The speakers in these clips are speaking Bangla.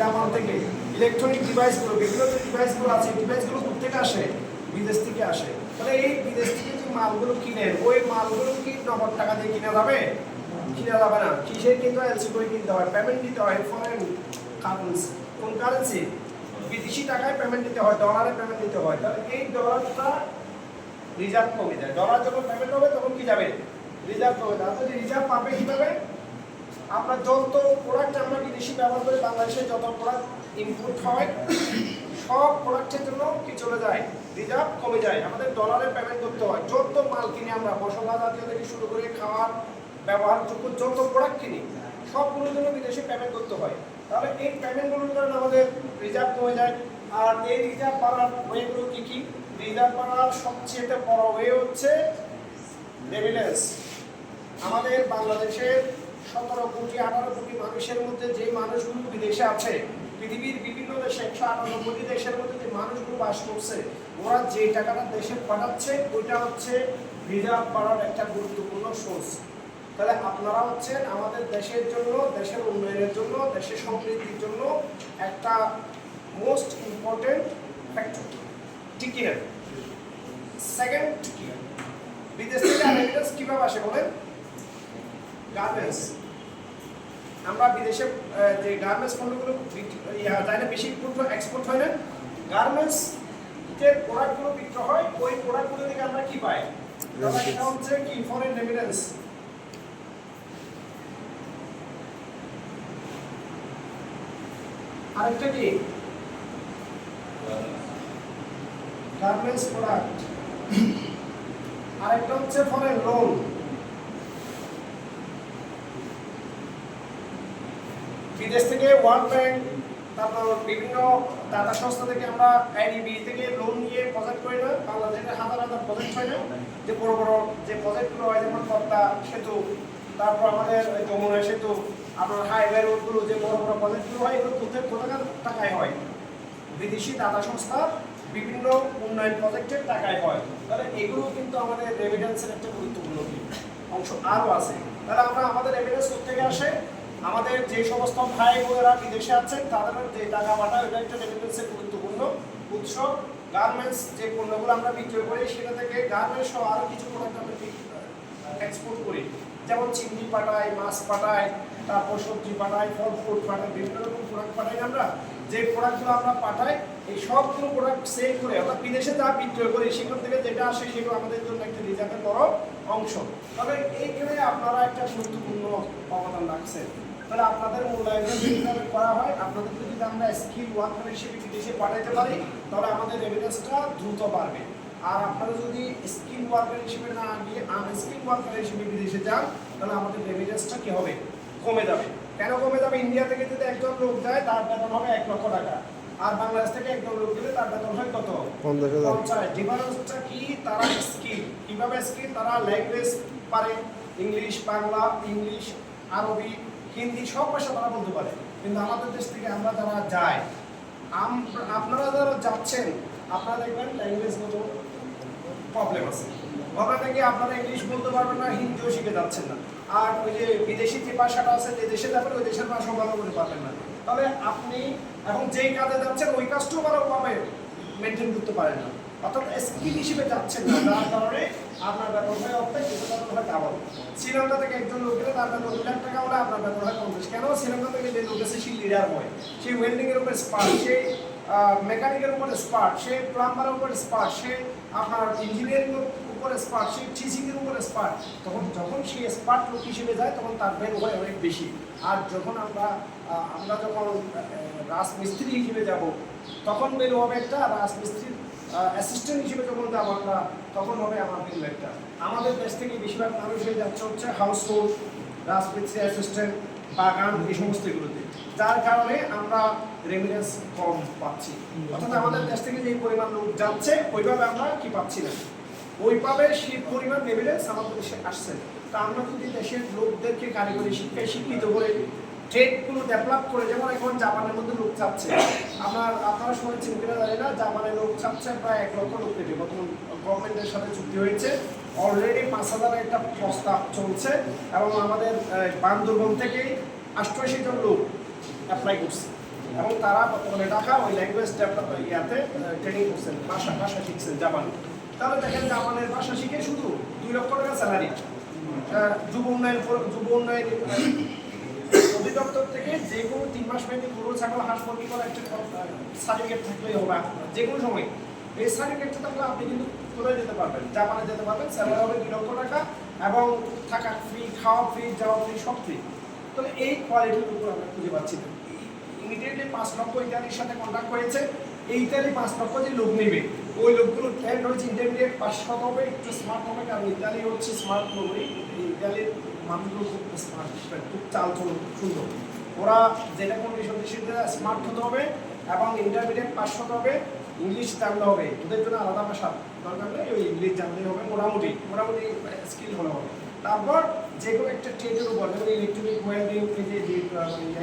জাপান থেকে ইলেকট্রনিক ডিভাইসগুলো বিভিন্ন যে ডিভাইসগুলো আছে ডিভাইসগুলো থেকে আসে? বিদেশ থেকে আসে। তাহলে এই বিদেশ থেকে যে মালগুলো কিনেন ওই মালগুলো কি নগদ টাকা দিয়ে কিনা যাবে? কিনা যাবে না। কিসে কিন্তু এলসি করে কিনতে হয়। পেমেন্ট দিতে হয় ফরেন কারেন্সি কোন কারেন্সি বিদেশি টাকায় পেমেন্ট দিতে হয় ডলারে পেমেন্ট দিতে হয়। তাহলে এই ডলারটা রিজার্ভ কমে যায়। ডলার যখন পেমেন্ট হবে, তখন কি যাবে? রিজার্ভ কমে তাহলে রিজার্ভ পাবে কীভাবে? আমরা যত প্রোডাক্ট আমরা বিদেশি ব্যবহার করি, বাংলাদেশে যত প্রোডাক্ট ইনপুট হয়, সব প্রোডাক্টের জন্য কি চলে যায়? রিজার্ভ কমে যায়। আমাদের ডলারে পেমেন্ট করতে হয়। যত মাল কিনি আমরা মশলা জাতীয় থেকে শুরু করে খাওয়ার ব্যবহারযোগ্য যত প্রোডাক্ট কিনি, সবগুলোর জন্য বিদেশে পেমেন্ট করতে হয়। তাহলে এই পেমেন্টগুলোর কারণে আমাদের রিজার্ভ কমে যায়। আর এই রিজার্ভ বাড়ার ওয়েগুলো কি কি? রিজার্ভ বাড়ার সবচেয়ে বড় ওয়ে হচ্ছে রেমিটেন্স আমাদের বাংলাদেশের সতেরো কোটি, আঠারো কোটি মানুষের মধ্যে যে মানুষগুলো বিদেশে আছে, পৃথিবীর বিভিন্ন দেশে একশো আটানব্বই দেশের মধ্যে যে মানুষগুলো বাস করছে, ওরা যে টাকাটা দেশে পাঠাচ্ছে, ওইটা হচ্ছে রিজার্ভ বাড়ার একটা গুরুত্বপূর্ণ সোর্স তাহলে আপনারা হচ্ছেন আমাদের দেশের জন্য, দেশের উন্নয়নের জন্য, দেশের সমৃদ্ধির জন্য একটা মোস্ট ইম্পর্টেন্ট ফ্যাক্টর ঠিক কিনা? সেকেন্ড কি বিদেশ থেকে রেমিটেন্স কীভাবে আসে বলেন? গার্মেন্টস আমরা বিদেশে যে গার্মেন্টস পণ্যগুলো তাই না বেশি এক্সপোর্ট হয় না। গার্মেন্টস যে প্রোডাক্টগুলো বিক্রি হয় ওই প্রোডাক্টগুলো থেকে আমরা কি পাই? এটা হচ্ছে কি? ফরেন রেমিটেন্স আরেকটা কি? গার্মেন্টস প্রোডাক্ট আরেকটা হচ্ছে ফরেন লোন বিদেশ থেকে ওয়ার্ল্ড ব্যাংক, তারপর বিভিন্ন দাতা সংস্থা থেকে আমরা আইডিবি থেকে লোন নিয়ে প্রজেক্ট করি না। বাংলাদেশের হাজার হাজার প্রজেক্ট হয় না। যে বড় বড় যে প্রজেক্টগুলো হয়, যেমন পদ্মা সেতু, তারপর আমাদের যমুনা সেতু, আপনার হাইওয়ে রোডগুলো যে বড় বড় প্রজেক্টগুলো হয়, এগুলো কোথায় কোথাকার টাকায় হয়? বিদেশি দাতা সংস্থা বিভিন্ন উন্নয়ন প্রজেক্টের টাকায় হয়। তাহলে এগুলো কিন্তু আমাদের রেমিটেন্সের একটা গুরুত্বপূর্ণ অংশ আরও আছে। তাহলে আমরা আমাদের রেমিটেন্স থেকে আসে? আমাদের যে সমস্ত ভাই বোনেরা বিদেশে আছেন, তাদের যে টাকা পাঠায়, ওটা একটা রেমিটেন্সের গুরুত্বপূর্ণ উৎস। গার্মেন্টস যে পণ্যগুলো আমরা বিক্রয় করি, সেটা থেকে গার্মেন্টস সহ আরও কিছু প্রোডাক্ট আমরা এক্সপোর্ট করি। যেমন চিংড়ি পাঠাই মাছ পাঠায়, তারপর সবজি পাঠায়, ফল ফ্রুট পাঠায়, বিভিন্ন রকম প্রোডাক্ট পাঠাই আমরা। যে প্রোডাক্টগুলো আমরা পাঠাই, এই সবগুলো প্রোডাক্ট সেল করে, অর্থাৎ বিদেশে যা বিক্রয় করি, সেখান থেকে যেটা আসে, সেগুলো আমাদের জন্য একটা রিজার্ভের বড় অংশ। তবে এইখানে আপনারা একটা গুরুত্বপূর্ণ অবদান রাখছেন। তাহলে আপনাদের মূল্যায়ন যেভাবে করা হয় আপনাদেরকে যদি আমরা স্কিল ওয়ার্কার হিসেবে বিদেশে পাঠাইতে পারি তাহলে আমাদের রেভিডেন্সটা দ্রুত বাড়বে। আর আপনারা যদি স্কিল ওয়ার্কার হিসেবে না গিয়ে আনস্কিল ওয়ার্কার হিসেবে বিদেশে যান তাহলে আমাদের রেভিডেন্সটা কি হবে? কমে যাবে। কেন কমে যাবে? ইন্ডিয়া থেকে যদি একজন লোক যায় তার বেতন হবে এক লক্ষ টাকা। আর বাংলাদেশ থেকে একজন লোক গেলে তার বেতন হয় কত? পঞ্চাশ ডিফারেন্সটা কি? তারা স্কিল কীভাবে স্কিল তারা ল্যাঙ্গুয়েজ পারে। ইংলিশ বাংলা ইংলিশ আরবি হিন্দি সব ভাষা তারা বলতে পারে, কিন্তু আমাদের দেশ থেকে আমরা যারা যাই আপনারা যারা যাচ্ছেন, আপনারা দেখবেন ল্যাঙ্গুয়েজগত প্রবলেম আছে। ওখানে থেকে আপনারা ইংলিশ বলতে পারবেন না, হিন্দিও শিখে যাচ্ছেন না। আর ওই যে বিদেশি যে ভাষাটা আছে, যে দেশে যাবেন, ওই দেশের ভাষাও ভালো করে পারবেন না। তবে আপনি এখন যেই কাজে যাচ্ছেন, ওই কাজটাও ভালোভাবে মেনটেন করতে পারেন না। অর্থাৎ স্কিল হিসেবে যাচ্ছেন না, যার কারণে আপনার বেতন হয় অর্থাৎ কিছু বেতন হয় ডাবল শ্রীলঙ্কা থেকে একজন লোক গেলে তার বেতন দু লাখ টাকা হলে আপনার বেতন হয় পঞ্চাশ। কেন? শ্রীলঙ্কা থেকে যে লোক আছে সে লিডার হয়, সেই ওয়েল্ডিং এর উপর স্পার্ট সে মেকানিকের উপর স্পার্ট সে প্লাম্বারের উপর স্পার্ট সে আপনার ইঞ্জিনিয়ারিং উপর স্পার্ট সে টিচিং এর উপর স্পার্ট তখন যখন সে স্পার্ট লোক হিসেবে যায়, তখন তার বের হয় অনেক বেশি। আর যখন আমরা আমরা যখন রাজমিস্ত্রি হিসেবে যাব, তখন বের হবে একটা রাজমিস্ত্রির অ্যাসিস্ট্যান্ট হিসেবে যখন যাব আমরা তখন হবে আমার একটা আমাদের দেশ থেকে বেশিরভাগ মানুষ হয়ে যাচ্ছে হচ্ছে হাউস হোল্ড রাজমিস্ত্রি অ্যাসিস্ট্যান্ট বাগান এই সমস্ত এগুলোতে। যার কারণে আমরা রেমিডেন্স কম পাচ্ছি। অর্থাৎ আমাদের দেশ থেকে যে পরিমাণ লোক যাচ্ছে, ওইভাবে আমরা কি পাচ্ছি না। ওইভাবে সেই পরিমাণ রেমিডেন্স আমাদের দেশে আসছে তা আমরা যদি দেশের লোকদেরকে কারিগরি শিক্ষায় শিক্ষিত করে ট্রেডগুলো ডেভেলপ করে যেমন এখন জাপানের মধ্যে লোক চাচ্ছে আপনার, আপনারা শুনেছেন কিনা জানি না জাপানের লোক চাচ্ছে প্রায় এক লক্ষ লোক নেবে বর্তমান গভর্নমেন্টের সাথে চুক্তি হয়েছে। অলরেডি পাঁচ হাজারের একটা প্রস্তাব চলছে এবং আমাদের বান্দরবন থেকেই অষ্টআশি জন লোক অ্যাপ্লাই করছে। এবং তারা বর্তমানে ঢাকা ওই ল্যাঙ্গুয়েজ ডেভেলপ ইয়াতে ট্রেনিং করছেন ভাষা ভাষা শিখছেন জাপানি। তাহলে দেখেন জাপানের ভাষা শিখে শুধু দুই লক্ষ টাকা স্যালারি যুব উন্নয়ন যুব উন্নয়ন অধিদপ্তর থেকে যে কোনো তিন মাস মেয়াদী গরু, ছাগল, হাঁস, মুরগি করা একটা সার্টিফিকেট থাকলেই হবে আপনার যে কোনো সময়। এই সার্টিফিকেটটা থাকলে আপনি কিন্তু কোথায় যেতে পারবেন? জাপানে যেতে পারবেন, স্যালারি হবে দুই লক্ষ টাকা এবং থাকা ফ্রি খাওয়া ফ্রি যাওয়া ফ্রি সব ফ্রি তাহলে এই কোয়ালিটির উপর আমরা খুঁজে পাচ্ছি না। ইমিডিয়েটলি পাঁচ লক্ষ ইতালির সাথে কন্ট্যাক্ট হয়েছে। এই ইতালি পাঁচ লক্ষ যে লোক নেবে। ওই লোকগুলো ট্রেন্ড হয়েছে ইন্টারমিডিয়েট পাস হতে হবে, একটু স্মার্ট হবে, কারণ ইতালি হচ্ছে স্মার্ট নগরী ইতালির মানুষগুলো খুব স্মার্ট খুব চাল সুন্দর ওরা যেটা কোনো বিষয় সেটা স্মার্ট হতে হবে এবং ইন্টারমিডিয়েট পাস হতে হবে ইংলিশ জানতে হবে ওদের জন্য আলাদা ভাষা দরকার নেই, ওই ইংলিশ জানতেই হবে, মোটামুটি মোটামুটি স্কিল হলে হবে তারপর যে কোনো একটা ট্রেডের উপর, যেমন ইলেকট্রনিক ওয়েল্ডিং যে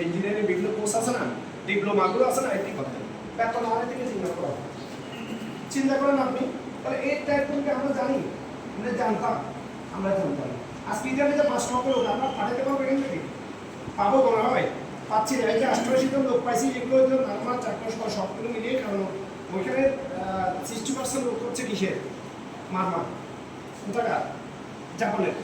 ইঞ্জিনিয়ারিং বিভিন্ন কোর্স আছে না ডিপ্লোমাগুলো আছে না, এটি করতে। বেতন আমাদের থেকে চিন্তা করা হবে। চিন্তা করেন আপনি, তাহলে এই টাইপগুলোকে আমরা জানি আমরা জানতাম আমরা জানতাম। আজকে ইন্টারনেটে যে পাঁচ নম্বর লোক আমরা পাঠাতে পারব এখান থেকে? পাবো মনে হয়। পাচ্ছি না, এই যে আষ্টআশি জন লোক পাইছি এগুলো হচ্ছে চারটা সব সবগুলো মিলিয়ে কারণ ওইখানে সিক্সটি পার্সেন্ট লোক হচ্ছে কিসের? মারমা কোথাকার? জাপানের।